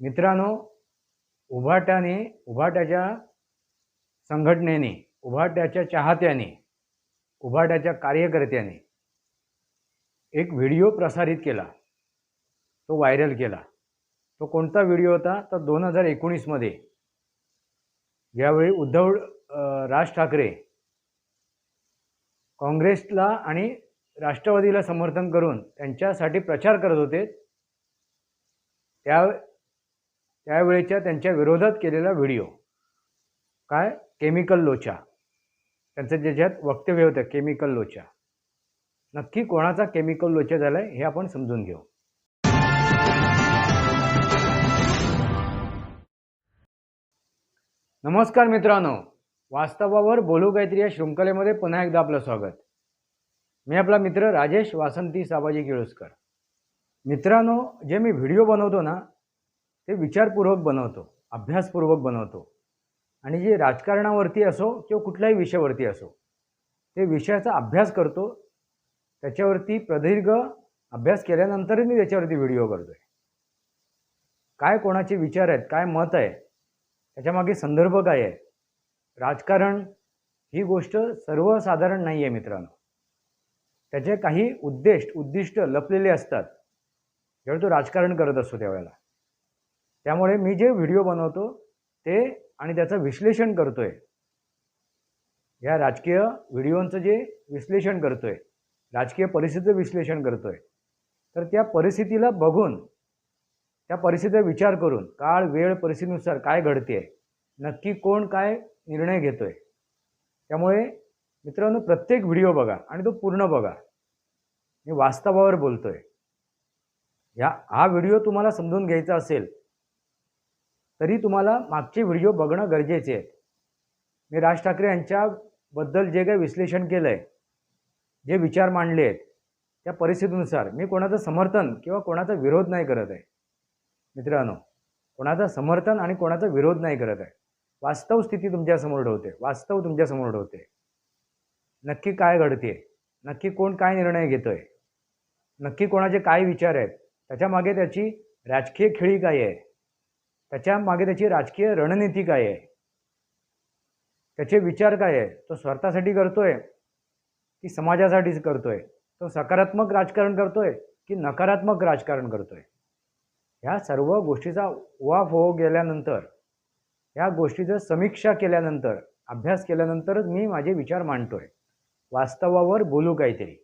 मित्रांनो उभाट्याने उभाट्याच्या संघटनेने उभाट्याच्या चाहत्याने उभाट्याच्या कार्यकर्त्याने एक व्हिडिओ प्रसारित केला. तो व्हायरल केला. तो कोणता व्हिडिओ होता? तर दोन हजार एकोणीसमध्ये ज्यावेळी उद्धव राज ठाकरे काँग्रेसला आणि राष्ट्रवादीला समर्थन करून त्यांच्यासाठी प्रचार करत होते. त्या त्यावेळेच्या त्यांच्या विरोधात केलेला व्हिडिओ. काय? केमिकल लोचा. त्यांचं ज्याच्यात वक्तव्य होतं केमिकल लोचा. नक्की कोणाचा केमिकल लोचा झाला आहे हे आपण समजून घेऊ. नमस्कार मित्रांनो. वास्तवावर बोलू काहीतरी या शृंखलेमध्ये पुन्हा एकदा आपलं स्वागत. मी आपला मित्र राजेश वासंती साबाजी केळुसकर. मित्रांनो जे मी व्हिडिओ बनवतो ना ते विचारपूर्वक बनवतो अभ्यासपूर्वक बनवतो. आणि जे राजकारणावरती असो किंवा कुठल्याही विषयावरती असो ते विषयाचा अभ्यास करतो. त्याच्यावरती प्रदीर्घ अभ्यास केल्यानंतरच मी त्याच्यावरती व्हिडिओ करतो आहे काय कोणाचे विचार आहेत काय मत आहे त्याच्यामागे संदर्भ काय आहे? राजकारण ही गोष्ट सर्वसाधारण नाही आहे मित्रांनो. त्याचे काही उद्देश उद्दिष्ट लपलेले असतात. ज्यावेळी तो राजकारण करत असतो त्यावेळेला. त्यामुळे मी जे व्हिडिओ बनवतो ते आणि त्याचं विश्लेषण करतो आहे या राजकीय व्हिडिओंचं जे विश्लेषण करतो आहे राजकीय परिस्थितीचं विश्लेषण करतो आहे तर त्या परिस्थितीला बघून त्या परिस्थितीचा विचार करून काळ वेळ परिस्थितीनुसार काय घडते आहे नक्की कोण काय निर्णय घेतो आहे त्यामुळे मित्रांनो प्रत्येक व्हिडिओ बघा आणि तो पूर्ण बघा. मी वास्तवावर बोलतो आहे ह्या हा व्हिडिओ तुम्हाला समजून घ्यायचा असेल तरी तुम्हाला मागचे व्हिडिओ बघणं गरजेचे आहे. मी राज ठाकरे यांच्याबद्दल जे काही विश्लेषण केलं आहे जे विचार मांडले आहेत त्या परिस्थितीनुसार मी कोणाचं समर्थन किंवा कोणाचा विरोध नाही करत आहे. मित्रांनो कोणाचं समर्थन आणि कोणाचा विरोध नाही करत आहे. वास्तव स्थिती तुमच्यासमोर ठेवते. वास्तव तुमच्यासमोर ठेवते. नक्की काय घडते नक्की कोण काय निर्णय घेतोय? नक्की कोणाचे काय विचार आहेत? त्याच्यामागे त्याची राजकीय खेळी काय आहे? त्याच्यामागे त्याची राजकीय रणनीती काय आहे? त्याचे विचार काय आहे? तो स्वतःसाठी करतोय की समाजासाठीच करतोय? तो सकारात्मक राजकारण करतोय की नकारात्मक राजकारण करतोय? ह्या सर्व गोष्टीचा वाफ हो गेल्यानंतर ह्या गोष्टीचं समीक्षा केल्यानंतर अभ्यास केल्यानंतरच मी माझे विचार मांडतोय. वास्तवावर बोलू काहीतरी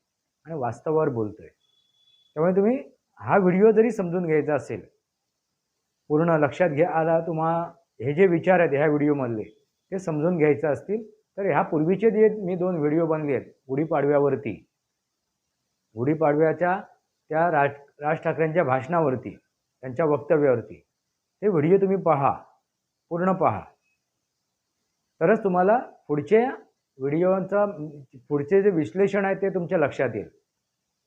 आणि वास्तवावर बोलतोय. त्यामुळे तुम्ही हा व्हिडिओ जरी समजून घ्यायचा असेल पूर्ण लक्षात घ्या. आला तुम्हा हे जे विचार आहेत ह्या व्हिडिओमधले ते समजून घ्यायचं असतील. तर ह्या पूर्वीचे जे मी दोन व्हिडिओ बनले आहेत गुढीपाडव्यावरती गुढीपाडव्याच्या त्या राज राज ठाकरेंच्या भाषणावरती त्यांच्या वक्तव्यावरती. ते व्हिडिओ तुम्ही पहा पूर्ण पहा. तरच तुम्हाला पुढच्या व्हिडिओचा पुढचे जे विश्लेषण आहे ते तुमच्या लक्षात येईल.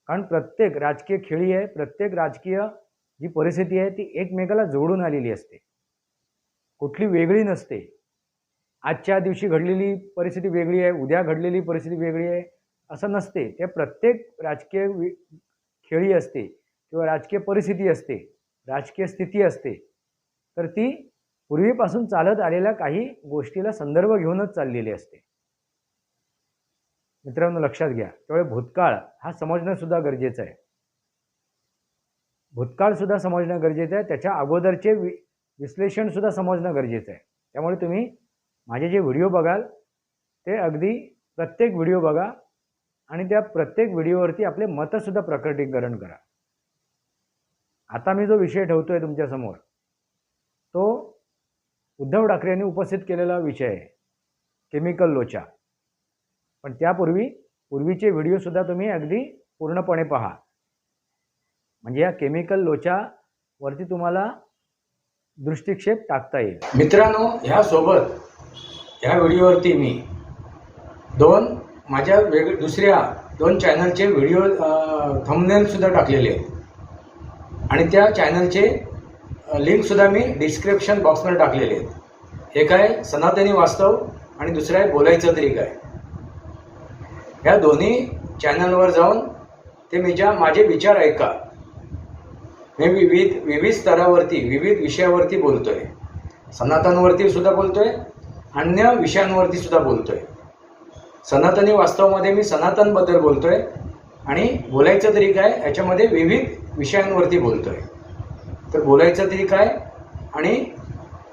कारण प्रत्येक राजकीय खेळी आहे प्रत्येक राजकीय जी परिस्थिती आहे ती एकमेकाला जोडून आलेली असते. कुठली वेगळी नसते. आजच्या दिवशी घडलेली परिस्थिती वेगळी आहे उद्या घडलेली परिस्थिती वेगळी आहे असं नसते. ते प्रत्येक राजकीय खेळी असते किंवा राजकीय परिस्थिती असते राजकीय स्थिती असते. तर ती पूर्वीपासून चालत आलेल्या काही गोष्टीला संदर्भ घेऊनच चाललेली असते. मित्रांनो लक्षात घ्या. त्यामुळे भूतकाळ हा समजणं सुद्धा गरजेचं आहे. भूतकाळसुद्धा समजणं गरजेचं आहे. त्याच्या अगोदरचे वि विश्लेषणसुद्धा समजणं गरजेचं आहे. त्यामुळे तुम्ही माझे जे व्हिडिओ बघाल ते अगदी प्रत्येक व्हिडिओ बघा आणि त्या प्रत्येक व्हिडिओवरती आपले मतंसुद्धा प्रकटीकरण करा. आता मी जो विषय ठेवतो आहे तुमच्यासमोर तो उद्धव ठाकरे यांनी उपस्थित केलेला विषय आहे केमिकल लोचा. पण त्यापूर्वी पूर्वीचे व्हिडिओसुद्धा तुम्ही अगदी पूर्णपणे पहा. म्हणजे या केमिकल लोच्यावरती तुम्हाला दृष्टिक्षेप टाकता येईल. मित्रांनो ह्यासोबत ह्या व्हिडिओवरती मी दोन माझ्या वेग दुसऱ्या दोन चॅनलचे व्हिडिओ थंबनेलसुद्धा टाकलेले आहेत. आणि त्या चॅनलचे लिंकसुद्धा मी डिस्क्रिप्शन बॉक्समध्ये टाकलेले आहेत. एक आहे सनातनी वास्तव आणि दुसरं आहे बोलायचं तरी काय? ह्या दोन्ही चॅनलवर जाऊन ते मी ज्या माझे विचार ऐका. मी विविध विविध स्तरावरती विविध विषयावरती बोलतो आहे सनातनवरती सुद्धा आहे अन्य विषयांवरती सुद्धा आहे सनातनी वास्तवामध्ये मी सनातनबद्दल बोलतो आहे आणि बोलायचं तरी काय याच्यामध्ये विविध विषयांवरती बोलतो आहे तर बोलायचं तरी काय आणि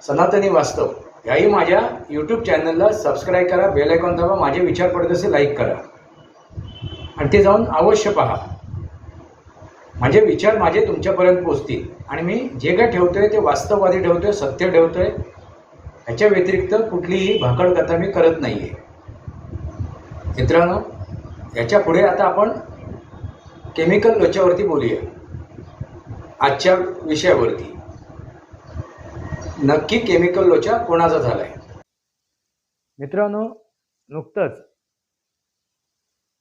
सनातनी वास्तव याही माझ्या यूट्यूब चॅनलला सबस्क्राईब करा बेल आयकॉन दाबा माझे विचार पडत असेल लाईक करा. आणि ते जाऊन अवश्य पहा. माझे विचार माझे तुमच्यापर्यंत पोचतील. आणि मी जे काय ठेवतोय ते वास्तववादी ठेवतोय सत्य ठेवतोय. ह्याच्या व्यतिरिक्त कुठलीही भाकड कथा मी करत नाहीये. मित्रांनो याच्यापुढे आता आपण केमिकल लोच्यावरती बोलूया. आजच्या विषयावरती. नक्की केमिकल लोचा कोणाचा झालाय? मित्रांनो नुकतंच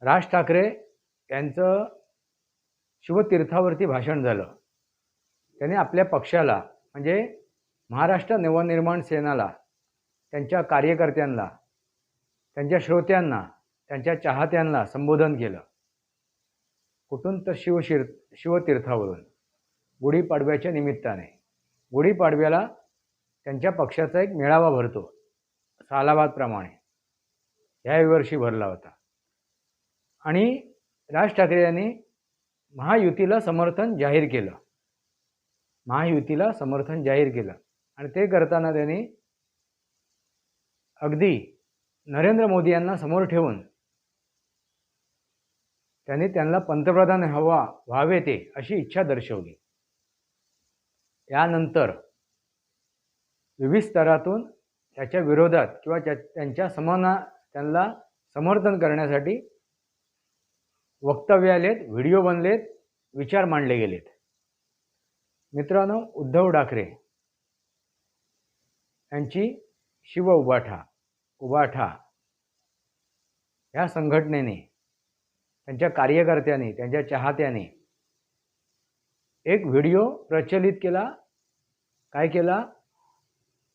राज ठाकरे यांचं शिवतीर्थावरती भाषण झालं. त्यांनी आपल्या पक्षाला म्हणजे महाराष्ट्र नवनिर्माण सेनाला त्यांच्या कार्यकर्त्यांना त्यांच्या श्रोत्यांना त्यांच्या चाहत्यांना संबोधन केलं. कुठून तर शिवशीर शिवतीर्थावरून गुढीपाडव्याच्या निमित्ताने. गुढीपाडव्याला त्यांच्या पक्षाचा एक मेळावा भरतो सालाबादप्रमाणे. ह्या वर्षी भरला होता. आणि राज ठाकरे यांनी महायुतीला समर्थन जाहीर केलं. महायुतीला समर्थन जाहीर केलं. आणि ते करताना त्यांनी अगदी नरेंद्र मोदी यांना समोर ठेवून त्यांनी त्यांना पंतप्रधान हवा व्हावे ते अशी इच्छा दर्शवली. यानंतर विविध स्तरातून त्याच्या विरोधात किंवा त्या त्यांच्या समाना त्यांना समर्थन करण्यासाठी वक्तव्य आलेत व्हिडिओ बनलेत विचार मांडले गेलेत. मित्रांनो उद्धव ठाकरे यांची शिव उबाठा उबाठा ह्या संघटनेने त्यांच्या कार्यकर्त्यांनी त्यांच्या चाहत्याने एक व्हिडिओ प्रचलित केला काय केला?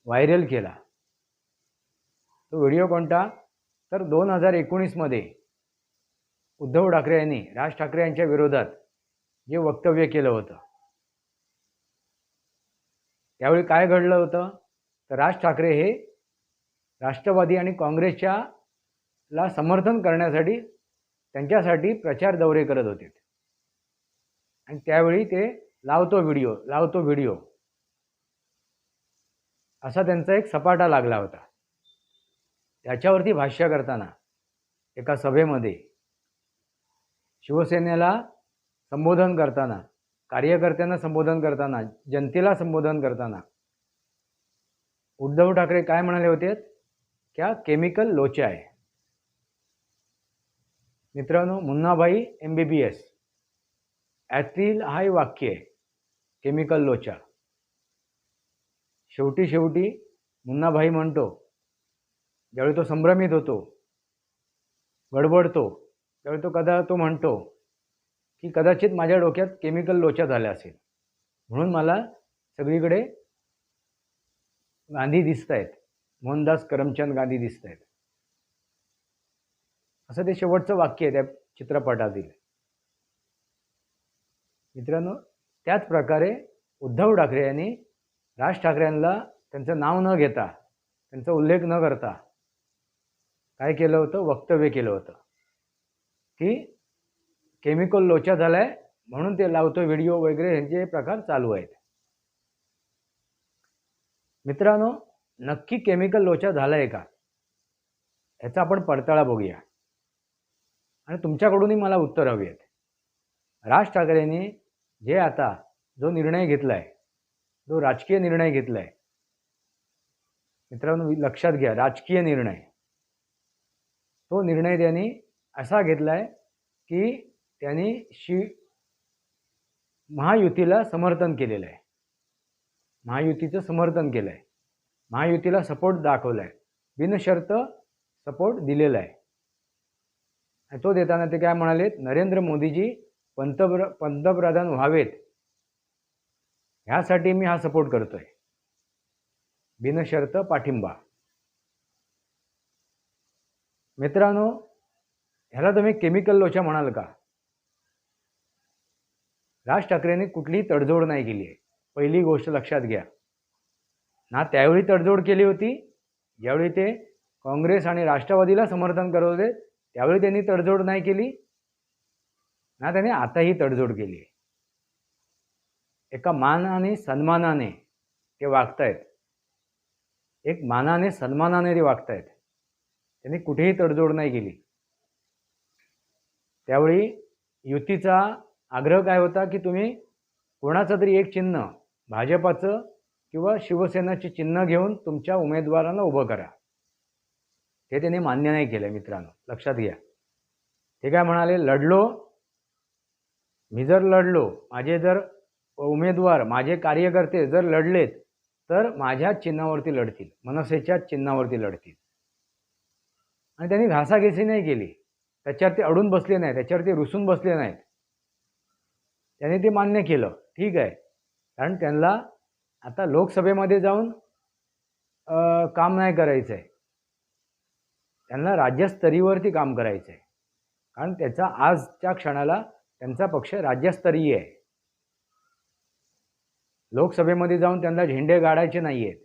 व्हायरल केला. तो व्हिडिओ कोणता? तर दोन हजार एकोणीसमध्ये उद्धव ठाकरे यांनी राज ठाकरे यांच्या विरोधात जे वक्तव्य केलं होतं त्यावेळी काय घडलं होतं? तर राज ठाकरे हे राष्ट्रवादी आणि काँग्रेसच्या ला समर्थन करण्यासाठी त्यांच्यासाठी प्रचार दौरे करत होते. आणि त्यावेळी ते लावतो व्हिडिओ लावतो व्हिडिओ. असा त्यांचा एक सपाटा लागला होता. त्याच्यावरती भाष्य करताना एका सभेमध्ये शिवसेनेला संबोधन करताना कार्यकर्त्यांना संबोधन करताना जनतेला संबोधन करताना उद्धव ठाकरे काय म्हणाले होते? क्या केमिकल लोचा आहे. मित्रांनो Munnabhai M B B S यातील हा वाक्य आहे केमिकल लोचा. शेवटी शेवटी मुन्नाभाई म्हणतो ज्यावेळी तो संभ्रमित होतो गडबडतो त्यावेळी तो कदा तो म्हणतो की कदाचित माझ्या डोक्यात केमिकल लोचा झाल्या असेल. म्हणून मला सगळीकडे गांधी दिसत आहेत मोहनदास करमचंद गांधी दिसत आहेत असं ते शेवटचं वाक्य आहे त्या चित्रपटातील. मित्रांनो त्याच प्रकारे उद्धव ठाकरे यांनी राज ठाकरेंना त्यांचं नाव न घेता त्यांचा उल्लेख न करता काय केलं होतं? वक्तव्य केलं होतं. की केमिकल लोचा झाला आहे म्हणून ते लावतो व्हिडिओ वगैरे ह्यांचे प्रकार चालू आहेत. मित्रांनो नक्की केमिकल लोचा झाला आहे का? ह्याचा आपण पडताळा बघूया. आणि तुमच्याकडूनही मला उत्तर हवी आहेत राज ठाकरेंनी जे आता जो निर्णय घेतला आहे जो राजकीय निर्णय घेतला आहे मित्रांनो लक्षात घ्या राजकीय निर्णय. तो निर्णय त्यांनी असा घेतला आहे की त्यांनी शि महायुतीला समर्थन केलेलं आहे महायुतीचं समर्थन केलं आहे महायुतीला सपोर्ट दाखवला आहे बिनशर्त सपोर्ट दिलेला आहे तो देताना ते काय म्हणाले नरेंद्र मोदीजी पंतप्र पंतप्रधान व्हावेत. ह्यासाठी मी हा सपोर्ट करतोय. बिनशर्त पाठिंबा. मित्रांनो ह्याला तुम्ही केमिकल लोचा म्हणाल का? राज ठाकरेंनी कुठलीही तडजोड नाही केली आहे. पहिली गोष्ट लक्षात घ्या. ना त्यावेळी तडजोड केली होती ज्यावेळी ते काँग्रेस आणि राष्ट्रवादीला समर्थन करत होते त्यावेळी त्यांनी तडजोड नाही केली. ना त्याने आताही तडजोड केली आहे. एका मान आणि सन्मानाने ते वागतायत. एक मानाने सन्मानाने ते वागतायत. त्यांनी कुठेही तडजोड नाही केली. त्यावेळी युतीचा आग्रह काय होता की तुम्ही कोणाचं तरी एक चिन्ह भाजपाचं किंवा शिवसेनाचे चिन्ह घेऊन तुमच्या उमेदवारांना उभं करा. हे त्यांनी मान्य नाही केलं मित्रांनो. लक्षात घ्या. ते काय म्हणाले? लढलो. मी जर लढलो माझे जर उमेदवार माझे कार्यकर्ते जर लढलेत तर माझ्या चिन्हावरती लढतील मनसेच्या चिन्हावरती लढतील. आणि त्यांनी घासाघेसी नाही केली. त्याच्यावर ते अडून बसले नाही त्याच्यावर ते रुसून बसले नाहीत. त्यांनी ते मान्य केलं. ठीक आहे. कारण त्यांना आता लोकसभेमध्ये जाऊन काम नाही करायचं आहे त्यांना राज्यस्तरीवरती काम करायचं आहे कारण त्याचा आजच्या क्षणाला त्यांचा पक्ष राज्यस्तरीय आहे. लोकसभेमध्ये जाऊन त्यांना झेंडे गाडायचे नाही आहेत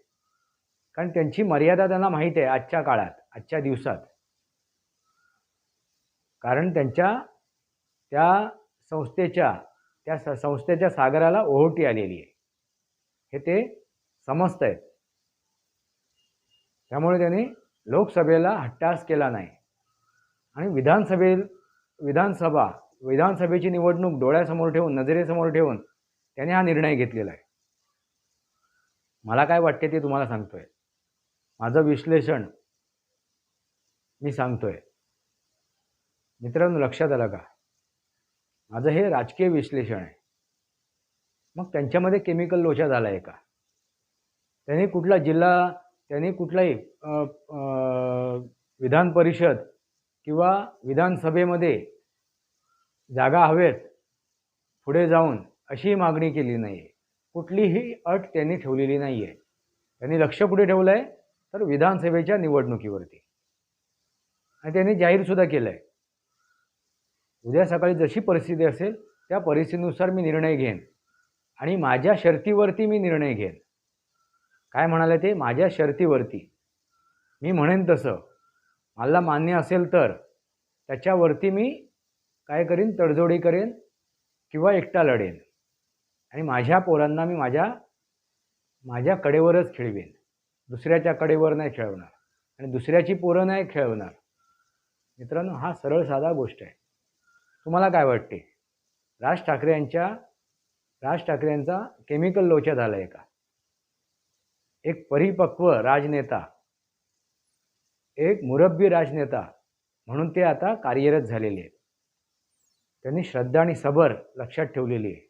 कारण त्यांची मर्यादा त्यांना माहीत आहे आजच्या काळात आजच्या दिवसात. कारण त्यांच्या त्या संस्थेच्या त्या स संस्थेच्या सागराला ओहोटी आलेली आहे. हे ते समजत आहेत. त्यामुळे त्यांनी लोकसभेला हट्टास केला नाही. आणि विधानसभे विधानसभा विधानसभेची निवडणूक डोळ्यासमोर ठेवून नजरेसमोर ठेवून त्याने हा निर्णय घेतलेला आहे. मला काय वाटते ते तुम्हाला सांगतोय. माझं विश्लेषण मी सांगतोय. मित्रांनो लक्षात आलं का? माझं हे राजकीय विश्लेषण आहे. मग त्यांच्यामध्ये केमिकल लोचा झाला आहे का? त्यांनी कुठला जिल्हा त्यांनी कुठलाही विधान परिषद किंवा विधानसभेमध्ये जागा हवेत पुढे जाऊन अशी मागणी केली नाही आहे कुठलीही अट त्यांनी ठेवलेली नाही आहे त्यांनी लक्ष पुढे ठेवलं आहे तर विधानसभेच्या निवडणुकीवरती. आणि त्यांनी जाहीरसुद्धा केलं आहे उद्या सकाळी जशी परिस्थिती असेल त्या परिस्थितीनुसार मी निर्णय घेईन. आणि माझ्या शर्तीवरती मी निर्णय घेईन. काय म्हणाले ते? माझ्या शर्तीवरती. मी म्हणेन तसं. मला मान्य असेल तर त्याच्यावरती मी काय करीन? तडजोडी करेन किंवा एकटा लढेन. आणि माझ्या पोरांना मी माझ्या माझ्या कडेवरच खेळवेन. दुसऱ्याच्या कडेवर नाही खेळवणार. आणि दुसऱ्याची पोरं नाही खेळवणार. मित्रांनो हा सरळ साधा गोष्ट आहे. तुम्हाला काय वाटते? राज ठाकरे यांच्या राज ठाकरे यांचा केमिकल लोचा झाला आहे का? एक परिपक्व राजनेता एक मुरब्बी राजनेता म्हणून ते आता कार्यरत झालेले आहेत. त्यांनी श्रद्धा आणि सबर लक्षात ठेवलेली आहे.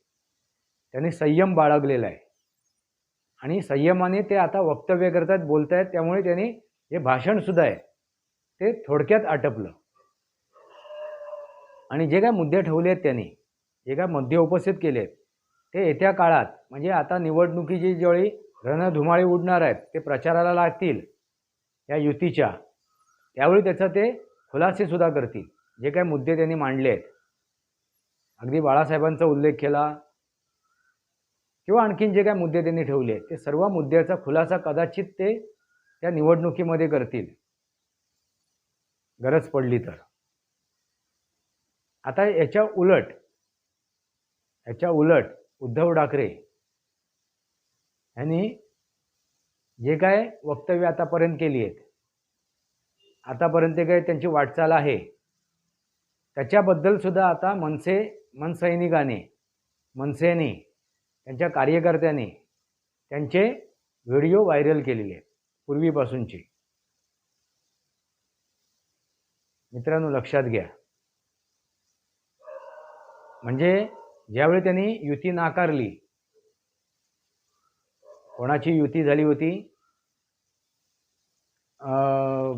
त्यांनी संयम बाळगलेला आहे. आणि संयमाने ते आता वक्तव्य करतात बोलत आहेत त्यामुळे त्यांनी हे भाषणसुद्धा आहे. ते थोडक्यात आटपलं. आणि जे काय मुद्दे ठेवले आहेत त्यांनी जे काय मुद्दे उपस्थित केले आहेत ते येत्या काळात म्हणजे आता निवडणुकीची ज्यावेळी रणधुमाळी उडणार आहेत ते प्रचाराला लागतील या युतीच्या त्यावेळी त्याचा ते खुलासेसुद्धा करतील जे काय मुद्दे त्यांनी मांडले आहेत. अगदी बाळासाहेबांचा उल्लेख केला किंवा आणखीन जे काय मुद्दे त्यांनी ठेवले आहेत ते सर्व मुद्द्याचा खुलासा कदाचित ते त्या निवडणुकीमध्ये करतील. गरज पडली तर. आता याच्या उलट याच्या उलट उद्धव ठाकरे यांनी जे काय वक्तव्य आतापर्यंत केली आहेत आतापर्यंत काय त्यांची वाटचाल आहे त्याच्याबद्दल सुद्धा आता मनसे मनसैनिकाने मनसेने त्यांच्या कार्यकर्त्यांनी त्यांचे व्हिडिओ व्हायरल केलेले आहेत पूर्वीपासूनचे. मित्रांनो लक्षात घ्या. म्हणजे ज्यावेळी त्यांनी युती नाकारली कोणाची युती झाली होती?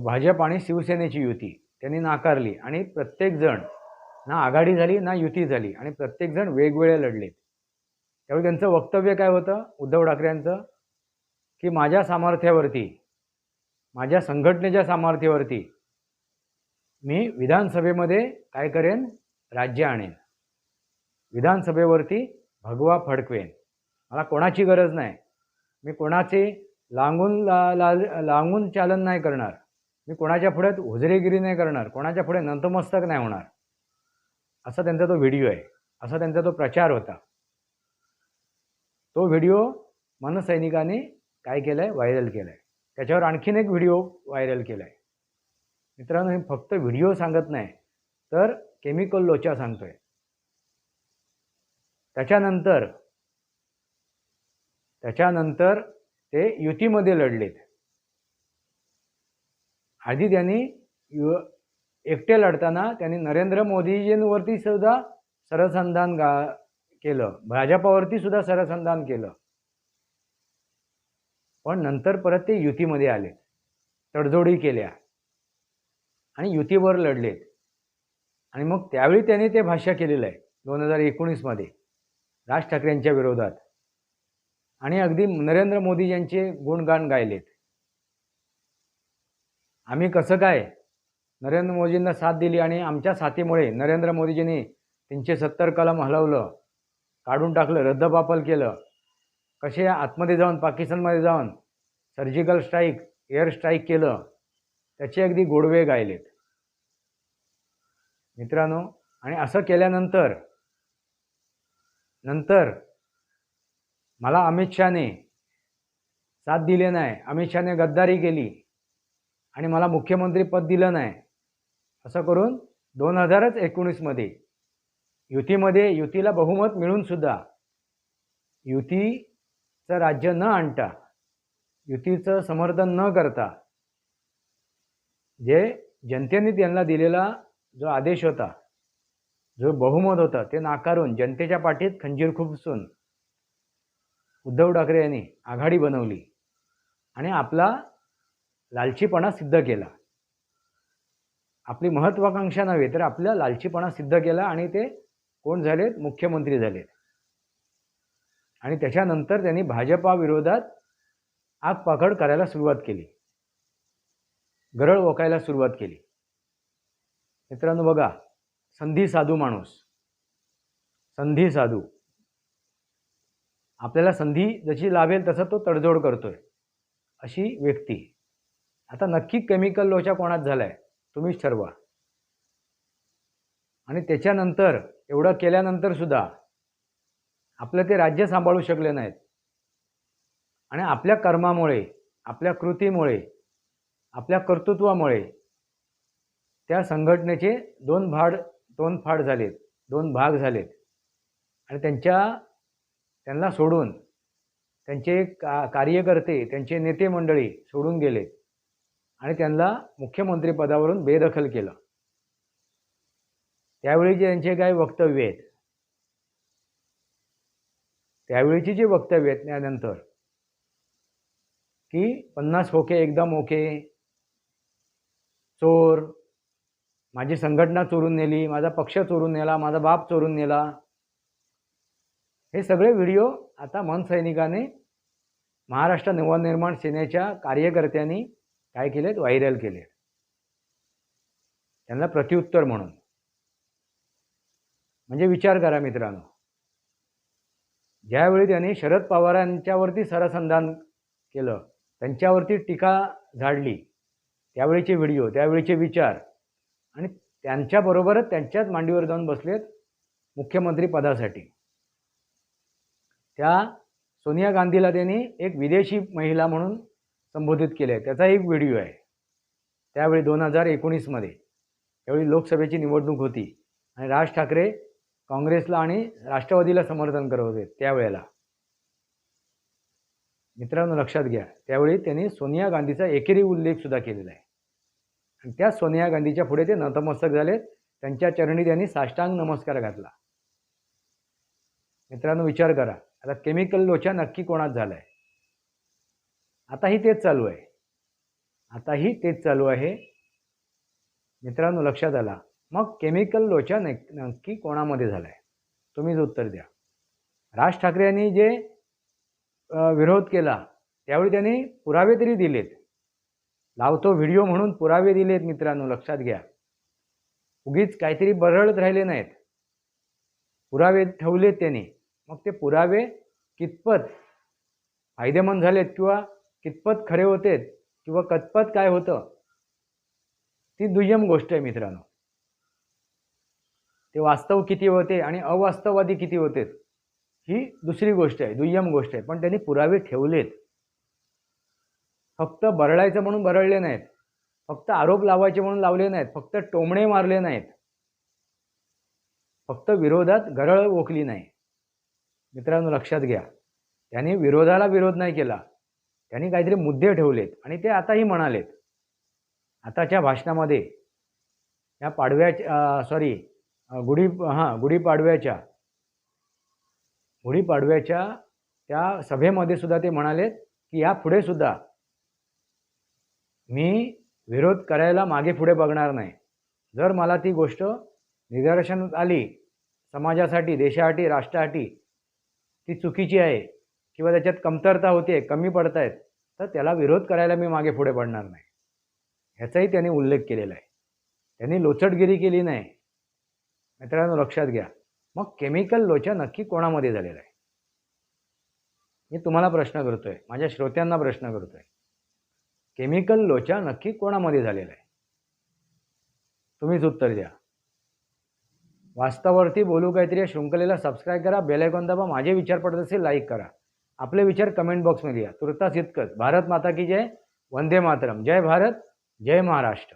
भाजप आणि शिवसेनेची युती त्यांनी नाकारली आणि प्रत्येकजण ना आघाडी झाली ना युती झाली आणि प्रत्येकजण वेगवेगळे लढले त्यावेळी त्यांचं वक्तव्य काय होतं? उद्धव ठाकरे यांचं की माझ्या सामर्थ्यावरती माझ्या संघटनेच्या सामर्थ्यावरती मी विधानसभेमध्ये काय करेन? राज्य आणेन. विधानसभेवरती भगवा फडकवेन. मला कोणाची गरज नाही. मी कोणाचे लांगून ला ला लांगून चालन नाही करणार. मी कोणाच्या पुढे हुजरेगिरी नाही करणार. कोणाच्या पुढे नतमस्तक नाही होणार. असा त्यांचा तो व्हिडिओ आहे. असा त्यांचा तो प्रचार होता. तो व्हिडिओ मनसैनिकाने काय केलं आहे व्हायरल केला आहे त्याच्यावर आणखीन एक व्हिडिओ व्हायरल केला आहे मित्रांनो मी फक्त व्हिडिओ सांगत नाही तर केमिकल लोचा सांगतो आहे त्याच्यानंतर त्याच्यानंतर ते युतीमध्ये लढलेत. आधी त्यांनी यु एकटे लढताना त्यांनी नरेंद्र मोदीजींवरती सुद्धा सरसंधान गा केलं. भाजपावरती सुद्धा सरसंधान केलं. पण नंतर परत ते युतीमध्ये आले. तडजोडी केल्या. आणि युतीवर लढलेत. आणि मग त्यावेळी त्यांनी ते भाष्य केलेलं आहे दोन हजार एकोणीसमध्ये. राज ठाकरेंच्या विरोधात. आणि अगदी नरेंद्र मोदी यांचे गुणगान गायलेत. आम्ही कसं काय नरेंद्र मोदींना साथ दिली आणि आमच्या साथीमुळे नरेंद्र मोदीजींनी तीनशे सत्तर कलम हलवलं काढून टाकलं रद्दबापल केलं. कसे आतमध्ये जाऊन पाकिस्तानमध्ये जाऊन सर्जिकल स्ट्राईक एअर स्ट्राईक केलं त्याचे अगदी गोडवे गायलेत. मित्रांनो आणि असं केल्यानंतर नंतर मला अमित शहाने साथ दिले नाही. अमित शहाने गद्दारी केली आणि मला मुख्यमंत्रीपद दिलं नाही. असं करून दोन हजारच एकोणीसमध्ये युतीमध्ये युतीला बहुमत मिळूनसुद्धा युतीचं राज्य न आणता युतीचं समर्थन न करता जे जनतेने त्यांना दिलेला जो आदेश होता जो बहुमत होता ते नाकारून जनतेच्या पाठीत खंजीर खुपसून उद्धव ठाकरे यांनी आघाडी बनवली आणि आपला लालचीपणा सिद्ध केला. आपली महत्वाकांक्षा नव्हे तर आपला लालचीपणा सिद्ध केला आणि ते कोण झालेत? मुख्यमंत्री झालेत. आणि त्याच्यानंतर त्यांनी भाजपाविरोधात आगपाखड करायला सुरुवात केली. गरळ ओकायला सुरुवात केली. मित्रांनो बघा संधी साधू माणूस. संधी साधू. आपल्याला संधी जशी लाभेल तसं तो तडजोड करतोय अशी व्यक्ती. आता नक्की केमिकल लोचा कोणात झालाय तुम्हीच ठरवा. आणि त्याच्यानंतर एवढं केल्यानंतर सुद्धा आपलं ते राज्य सांभाळू शकले नाहीत. आणि आपल्या कर्मामुळे आपल्या कृतीमुळे आपल्या कर्तृत्वामुळे त्या संघटनेचे दोन भाड दोन फाड झालेत दोन भाग झालेत. आणि त्यांच्या त्यांना सोडून त्यांचे का कार्यकर्ते त्यांचे नेते मंडळी सोडून गेलेत आणि त्यांना मुख्यमंत्रीपदावरून बेदखल केलं. त्यावेळी जे त्यांचे काही वक्तव्य आहेत? त्यावेळीची जी वक्तव्य आहेत त्यानंतर की पन्नास होके एकदम ओके चोर माझी संघटना चोरून नेली माझा पक्ष चोरून नेला माझा बाप चोरून नेला. हे सगळे व्हिडिओ आता मनसैनिकाने महाराष्ट्र नवनिर्माण सेनेच्या कार्यकर्त्यांनी काय केलेत? व्हायरल केले त्यांना प्रत्युत्तर म्हणून. म्हणजे विचार करा मित्रांनो. ज्यावेळी त्यांनी शरद पवारांच्यावरती सरसंधान केलं त्यांच्यावरती टीका झाडली त्यावेळीचे व्हिडिओ त्यावेळीचे विचार आणि त्यांच्याबरोबरच त्यांच्याच मांडीवर जाऊन बसलेत मुख्यमंत्री पदासाठी. त्या सोनिया गांधीला त्यांनी एक विदेशी महिला म्हणून संबोधित केले आहे त्याचा एक व्हिडिओ आहे. त्यावेळी दोन हजार एकोणीसमध्ये त्यावेळी लोकसभेची निवडणूक होती आणि राज ठाकरे काँग्रेसला आणि राष्ट्रवादीला समर्थन करत होते त्यावेळेला. मित्रांनो लक्षात घ्या. त्यावेळी त्यांनी सोनिया गांधीचा एकेरी उल्लेख सुद्धा केलेला आहे त्या सोनिया गांधीच्या पुढे ते नतमस्तक झाले. त्यांच्या चरणी त्यांनी साष्टांग नमस्कार घातला. मित्रांनो विचार करा. आता केमिकल लोचा नक्की कोणात झाला आहे आताही तेच चालू आहे. आताही तेच चालू आहे. मित्रांनो लक्षात आला. मग केमिकल लोचा नक्की कोणामध्ये झाला आहे तुम्हीच उत्तर द्या. राज ठाकरे यांनी जे विरोध केला त्यावेळी त्यांनी पुरावे तरी दिलेत. लावतो व्हिडिओ म्हणून पुरावे दिलेत मित्रांनो लक्षात घ्या. उगीच काहीतरी बरळत राहिले नाहीत. पुरावे ठेवलेत त्यांनी. मग ते पुरावे कितपत फायदेमंद झालेत किंवा कितपत खरे होते किंवा कतपत काय होतं? ती दुय्यम गोष्ट आहे मित्रांनो. ते वास्तव किती होते आणि अवास्तववादी किती होते ही दुसरी गोष्ट आहे दुय्यम गोष्ट आहे. पण त्यांनी पुरावे ठेवलेत. फक्त बरळायचं म्हणून बरळले नाहीत. फक्त आरोप लावायचे म्हणून लावले नाहीत. फक्त टोमणे मारले नाहीत. फक्त विरोधात गरळ ओकली नाही. मित्रांनो लक्षात घ्या. त्यांनी विरोधाला विरोध नाही केला. त्यांनी काहीतरी मुद्दे ठेवलेत आणि ते आताही म्हणालेत. आताच्या भाषणामध्ये या पाडव्याच्या सॉरी गुढी हां गुढीपाडव्याच्या गुढीपाडव्याच्या त्या सभेमध्ये सुद्धा ते म्हणालेत की यापुढे सुद्धा मी विरोध करायला मागे पुढे बघणार नाही. जर मला ती गोष्ट निदर्शनात आली समाजासाठी देशासाठी राष्ट्रासाठी ती चुकीची आहे किंवा त्याच्यात कमतरता होते कमी पडत आहेत तर त्याला विरोध करायला मी मागे पुढे पडणार नाही. ह्याचाही त्यांनी उल्लेख केलेला आहे. त्यांनी लोचटगिरी केली नाही. मित्रांनो लक्षात घ्या. मग केमिकल लोचा नक्की कोणामध्ये झालेला आहे? मी तुम्हाला प्रश्न करतोय. माझ्या श्रोत्यांना प्रश्न करतोय. केमिकल लोचा नक्की कोणामध्ये झालेला आहे? तुम्हीच उत्तर द्या. वास्तवावरती बोलू काहीतरी या शृंखलेला सबस्क्राईब करा बेलायकॉन दाबा माझे विचार पडत असेल लाईक करा. आपले विचार कमेंट बॉक्समध्ये या. तुर्तास इतकंच. भारत माता की जय वंदे मातरम. जय भारत जय महाराष्ट्र.